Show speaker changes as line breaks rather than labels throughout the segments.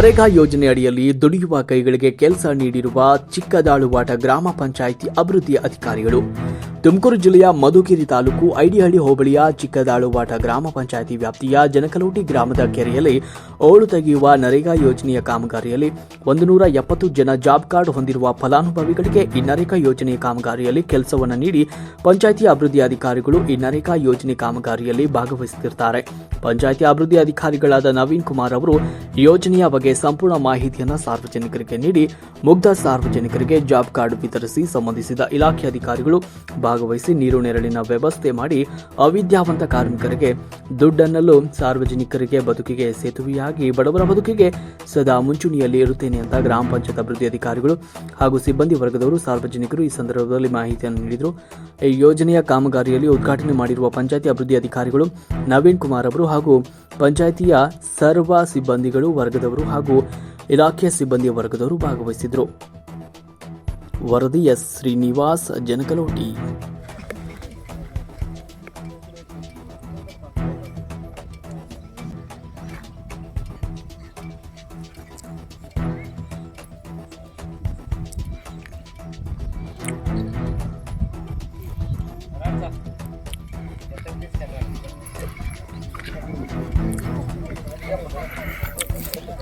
ನರೇಗಾ ಯೋಜನೆ ಅಡಿಯಲ್ಲಿ ದುಡಿಯುವ ಕೈಗಳಿಗೆ ಕೆಲಸ ನೀಡಿರುವ ಚಿಕ್ಕದಾಳುವಾಟ ಗ್ರಾಮ ಪಂಚಾಯಿತಿ ಅಭಿವೃದ್ಧಿ ಅಧಿಕಾರಿಗಳು. ತುಮಕೂರು ಜಿಲ್ಲೆಯ ಮಧುಗಿರಿ ತಾಲೂಕು ಐಡಿಹಳ್ಳಿ ಹೋಬಳಿಯ ಚಿಕ್ಕದಾಳುವಾಟ ಗ್ರಾಮ ಪಂಚಾಯಿತಿ ವ್ಯಾಪ್ತಿಯ ಜನಕಲೋಟಿ ಗ್ರಾಮದ ಕೆರೆಯಲ್ಲಿ ಓಳು ತೆಗೆಯುವ ನರೇಗಾ ಯೋಜನೆಯ ಕಾಮಗಾರಿಯಲ್ಲಿ ಒಂದು ನೂರ ಎಪ್ಪತ್ತು ಜನ ಜಾಬ್ ಕಾರ್ಡ್ ಹೊಂದಿರುವ ಫಲಾನುಭವಿಗಳಿಗೆ ಈ ನರೇಗಾ ಯೋಜನೆಯ ಕಾಮಗಾರಿಯಲ್ಲಿ ಕೆಲಸವನ್ನು ನೀಡಿ ಪಂಚಾಯಿತಿ ಅಭಿವೃದ್ಧಿ ಅಧಿಕಾರಿಗಳು ಈ ನರೇಗಾ ಯೋಜನೆ ಕಾಮಗಾರಿಯಲ್ಲಿ ಭಾಗವಹಿಸುತ್ತಿರುತ್ತಾರೆ ಪಂಚಾಯಿತಿ ಅಭಿವೃದ್ಧಿ ಅಧಿಕಾರಿಗಳಾದ ನವೀನ್ ಕುಮಾರ್ ಅವರು ಯೋಜನೆಯ ಬಗ್ಗೆ ಸಂಪೂರ್ಣ ಮಾಹಿತಿಯನ್ನು ಸಾರ್ವಜನಿಕರಿಗೆ ನೀಡಿ, ಮುಗ್ಧ ಸಾರ್ವಜನಿಕರಿಗೆ ಜಾಬ್ ಕಾರ್ಡ್ ವಿತರಿಸಿ ಸಂಬಂಧಿಸಿದ ಇಲಾಖೆ ಅಧಿಕಾರಿಗಳು ಭಾಗವಹಿಸಿ ನೀರು ನೆರಳಿನ ವ್ಯವಸ್ಥೆ ಮಾಡಿ, ಅವಿದ್ಯಾವಂತ ಕಾರ್ಮಿಕರಿಗೆ ದುಡ್ಡನ್ನಲು ಸಾರ್ವಜನಿಕರಿಗೆ ಬದುಕಿಗೆ ಸೇತುವೆಯಾಗಿ, ಬಡವರ ಬದುಕಿಗೆ ಸದಾ ಮುಂಚೂಣಿಯಲ್ಲಿ ಇರುತ್ತೇನೆ ಅಂತ ಗ್ರಾಮ ಪಂಚಾಯತ್ ಅಭಿವೃದ್ಧಿ ಅಧಿಕಾರಿಗಳು ಹಾಗೂ ಸಿಬ್ಬಂದಿ ವರ್ಗದವರು ಸಾರ್ವಜನಿಕರು ಈ ಸಂದರ್ಭದಲ್ಲಿ ಮಾಹಿತಿಯನ್ನು ನೀಡಿದರು. ಈ ಯೋಜನೆಯ ಕಾಮಗಾರಿಯಲ್ಲಿ ಉದ್ಘಾಟನೆ ಮಾಡಿರುವ ಪಂಚಾಯತಿ ಅಭಿವೃದ್ಧಿ ಅಧಿಕಾರಿಗಳು ನವೀನ್ ಕುಮಾರ್ ಅವರು ಹಾಗೂ ಪಂಚಾಯಿತಿಯ ಸರ್ವ ಸಿಬ್ಬಂದಿಗಳು ವರ್ಗದವರು ಹಾಗೂ ಇಲಾಖೆಯ ಸಿಬ್ಬಂದಿ ವರ್ಗದವರು ಭಾಗವಹಿಸಿದರು ವರದಿ ಎಸ್ ಶ್ರೀನಿವಾಸ್ ಜನಕಲೋಟಿ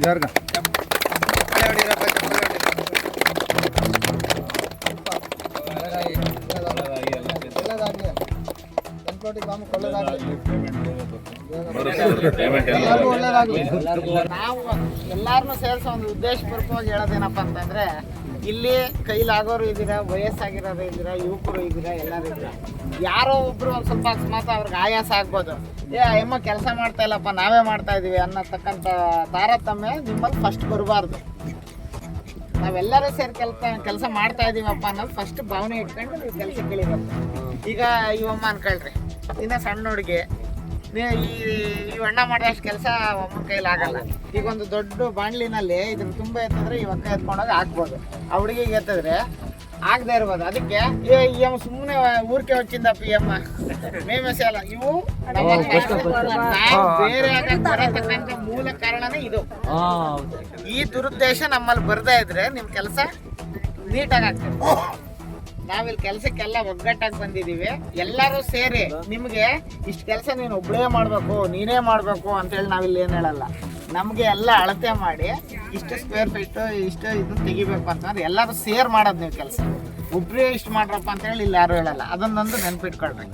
ಜಾರ್ಗ
ನಾವು ಎಲ್ಲಾರನ್ನೂ ಸೇರಿಸೋ ಒಂದು ಉದ್ದೇಶಪೂರ್ವಕವಾಗಿ ಹೇಳೋದೇನಪ್ಪ ಅಂತಂದ್ರೆ ಇಲ್ಲಿ ಕೈಲಾಗೋರು ಇದ್ದೀರಾ, ವಯಸ್ಸಾಗಿರೋರು ಇದ್ದೀರಾ, ಯುವಕರು ಇದ್ದೀರಾ, ಎಲ್ಲರೂ ಇದ್ದೀರಾ? ಯಾರೋ ಒಬ್ರು ಒಂದು ಸ್ವಲ್ಪ ಅಕಸ್ಮಾತ್ ಅವ್ರಿಗೆ ಆಯಾಸ ಆಗ್ಬೋದು. ಏ ಅಮ್ಮ ಕೆಲಸ ಮಾಡ್ತಾ ಇಲ್ಲಪ್ಪ, ನಾವೇ ಮಾಡ್ತಾ ಇದೀವಿ ಅನ್ನತಕ್ಕಂಥ ತಾರತಮ್ಯ ನಿಮ್ಮಲ್ಲಿ ಫಸ್ಟ್ ಬರಬಾರ್ದು. ನಾವೆಲ್ಲರೂ ಸೇರಿ ಕೆಲಸ ಕೆಲಸ ಮಾಡ್ತಾ ಇದೀವಪ್ಪ ಅನ್ನೋದು ಫಸ್ಟ್ ಭಾವನೆ ಇಟ್ಕೊಂಡು ನೀವು ಕೆಲಸ ಕೇಳಿಬೇಕು ಈಗ ಇವಮ್ಮ ಅನ್ಕೊಳ್ರಿ ಇನ್ನ ಸಣ್ಣ ಹುಡುಗಿ ಈ ಅಣ್ಣ ಮಾಡಿದಷ್ಟು ಕೆಲಸ ಒಮ್ಮ ಕೈಲಿ ಆಗಲ್ಲ. ಈಗ ಒಂದು ದೊಡ್ಡ ಬಾಣ್ಲಿನಲ್ಲಿ ಇದ್ರ ತುಂಬ ಎತ್ತಂದ್ರೆ ಈ ಒಕ್ಕ ಎತ್ಕೊಂಡೋಗಿ ಹಾಕ್ಬೋದು. ಆ ಹುಡುಗಿಗೆ ಎತ್ತಿದ್ರೆ ಆಗದೆ ಇರ್ಬೋದು. ಅದಕ್ಕೆ ಇವ್ ಸುಮ್ಮನೆ ಊರ್ಕೆ ಹೊಚ್ಚಿದ್ದಪ್ಪ ಈ ಮೇ ಮೇಮಸ್ ಅಲ್ಲ ಇವು ಬೇರೆ ಆಗ ಮೂಲ ಕಾರಣನೇ ಇದು. ಈ ದುರುದ್ದೇಶ ನಮ್ಮಲ್ಲಿ ಬರ್ದೇ ಇದ್ರೆ ನಿಮ್ಮ ಕೆಲಸ ನೀಟಾಗಿ ಆಗ್ತದೆ. ನಾವಿಲ್ಲಿ ಕೆಲಸಕ್ಕೆಲ್ಲ ಒಗ್ಗಟ್ಟಾಗಿ ಬಂದಿದ್ದೀವಿ ಎಲ್ಲರೂ ಸೇರಿ ನಿಮಗೆ ಇಷ್ಟು ಕೆಲಸ ನೀನು ಒಬ್ಬಳೇ ಮಾಡಬೇಕು ನೀನೇ ಮಾಡಬೇಕು ಅಂತೇಳಿ ನಾವಿಲ್ಲಿ ಏನು ಹೇಳಲ್ಲ. ನಮಗೆ ಎಲ್ಲ ಅಳತೆ ಮಾಡಿ ಇಷ್ಟು ಸ್ಕ್ವೇರ್ ಫೀಟ್ ಇಷ್ಟು ಇದು ತೆಗಿಬೇಕು ಅಂತಂದ್ರೆ ಎಲ್ಲರೂ ಸೇರ್ ಮಾಡೋದು ನೀವು ಕೆಲಸ. ಒಬ್ಬರೇ ಇಷ್ಟು ಮಾಡ್ರಪ್ಪ ಅಂತೇಳಿ ಇಲ್ಲಿ ಯಾರು ಹೇಳಲ್ಲ. ಅದನ್ನೊಂದು ನೆನ್ಪಿಟ್ಕೊಳ್ರಿ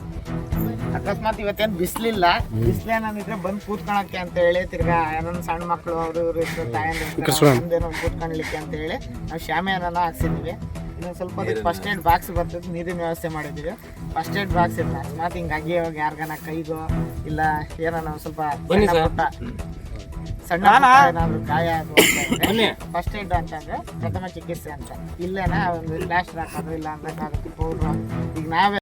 ಅಕಸ್ಮಾತ್ ಇವತ್ತೇನು ಬಿಸಿಲಿಲ್ಲ ಬಿಸಿಲೇನಿದ್ರೆ ಬಂದು ಕೂತ್ಕೊಳಕ್ಕೆ ಅಂತ ಹೇಳಿ ತಿರ್ಗಾ ಏನೋ ಸಣ್ಣ ಮಕ್ಕಳು ಅವರು ಇವರು ಇಷ್ಟು ತಾಯಂದಿರು ಕೂತ್ಕೊಳ್ಲಿಕ್ಕೆ ಅಂತ ಹೇಳಿ ನಾವು ಶಾಮಿಯಾನ ಹಾಕ್ಸಿದ್ವಿ. ಇನ್ನೊಂದು ಸ್ವಲ್ಪ ಅದಕ್ಕೆ ಫಸ್ಟ್ ಏಡ್ ಬಾಕ್ಸ್ ಬರ್ತದೆ ನೀರಿನ ವ್ಯವಸ್ಥೆ ಮಾಡಿದ್ದೀವಿ ಫಸ್ಟ್ ಏಡ್ ಬಾಕ್ಸ್ ಇಲ್ಲ. ಅಕಸ್ಮಾತ್ ಹಿಂಗಾಗಿ ಹೋಗಿ ಯಾರಿಗಾನ ಕೈಗೋ ಇಲ್ಲ ಏನಾನ ಒಂದ್ ಸ್ವಲ್ಪ ಸಣ್ಣ ಪುಟ್ಟ ಸಣ್ಣ ಪುಟ್ಟ ಏನಾದ್ರು ಗಾಯ ಫಸ್ಟ್ ಏಡ್ ಅಂತಂದ್ರೆ ಪ್ರಥಮ ಚಿಕಿತ್ಸೆ ಅಂತ. ಇಲ್ಲೇನಾ ಒಂದು ಪ್ಲಾಸ್ಟರ್ ಹಾಕೋದು ಇಲ್ಲ ಅಂದ್ರೆ ಪೌಡ್ರು ಈಗ ನಾವೇ